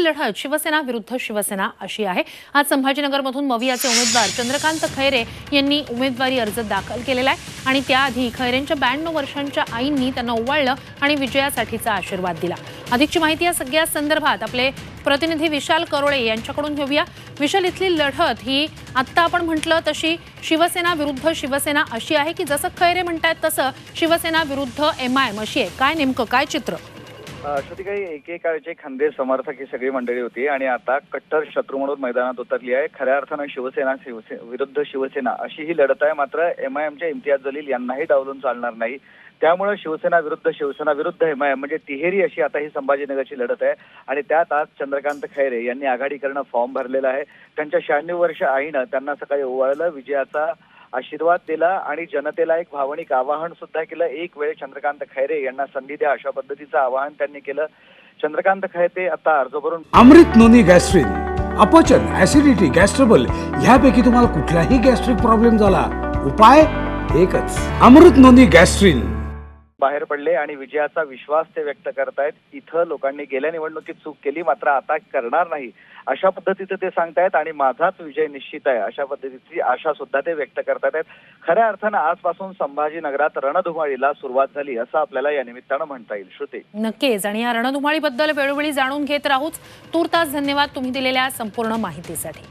आपली लढत शिवसेना विरुद्ध शिवसेना अशी आहे. आज संभाजीनगरमधून मवियाचे उमेदवार चंद्रकांत खैरे यांनी उमेदवारी अर्ज दाखल केलेला आहे. आणि त्याआधी खैरेंच्या ब्याण्णव वर्षांच्या आईंनी त्यांना ओवाळलं आणि विजयासाठीचा आशीर्वाद दिला. अधिकची माहिती या सगळ्या संदर्भात आपले प्रतिनिधी विशाल करोळे यांच्याकडून घेऊया. विशाल इथली लढत ही आत्ता आपण म्हटलं तशी शिवसेना विरुद्ध शिवसेना अशी आहे की जसं खैरे म्हणतायत तसं शिवसेना विरुद्ध एम आय एम अशी आहे. काय नेमकं काय चित्र? काही एकेकाळचे खांदे समर्थक ही सगळी मंडळी होती आणि आता कट्टर शत्रू म्हणून मैदानात उतरली आहे. खऱ्या अर्थानं शिवसेना शिवसे विरुद्ध शिवसेना अशी ही लढत आहे. मात्र एम आय एमच्या इम्तियाज जलील यांनाही डावलून चालणार नाही. त्यामुळे शिवसेना विरुद्ध शिवसेना विरुद्ध एम आय एम म्हणजे तिहेरी अशी आता ही संभाजीनगरची लढत आहे. आणि त्यात आज चंद्रकांत खैरे यांनी आघाडी करणं फॉर्म भरलेला आहे. त्यांच्या शहाण्णव वर्ष आईनं त्यांना सकाळी ओवाळलं. विजयाचा आशीर्वाद दिला आणि जनतेला एक भावनिक आवाहन सुद्धा केलं. एक वेळ चंद्रकांत खैरे यांना संधी द्या अशा पद्धतीचं आवाहन त्यांनी केलं. चंद्रकांत खैरे आता अर्ज भरून अमृत नोनी गॅस्ट्रिन अपचन ऍसिडिटी गॅस्ट्रबल ह्यापैकी तुम्हाला कुठलाही गॅस्ट्रिक प्रॉब्लेम झाला उपाय एकच. Amrit Noni Gastrin. बाहेर पडले आणि विजयाचा विश्वास ते व्यक्त करतायत. इथं लोकांनी गेल्या निवडणुकीत चूक केली मात्र आता करणार नाही. अशा पद्धतीचं ते सांगतायत आणि माझाच विजय निश्चित आहे अशा पद्धतीची आशा सुद्धा ते व्यक्त करतायत. खऱ्या अर्थानं आजपासून संभाजीनगरात रणधुमाळीला सुरुवात झाली असं आपल्याला या निमित्तानं म्हणता येईल. श्रुते. नक्कीच. आणि या रणधुमाळीबद्दल वेळोवेळी जाणून घेत राहूच. तूर्तास धन्यवाद तुम्ही दिलेल्या संपूर्ण माहितीसाठी.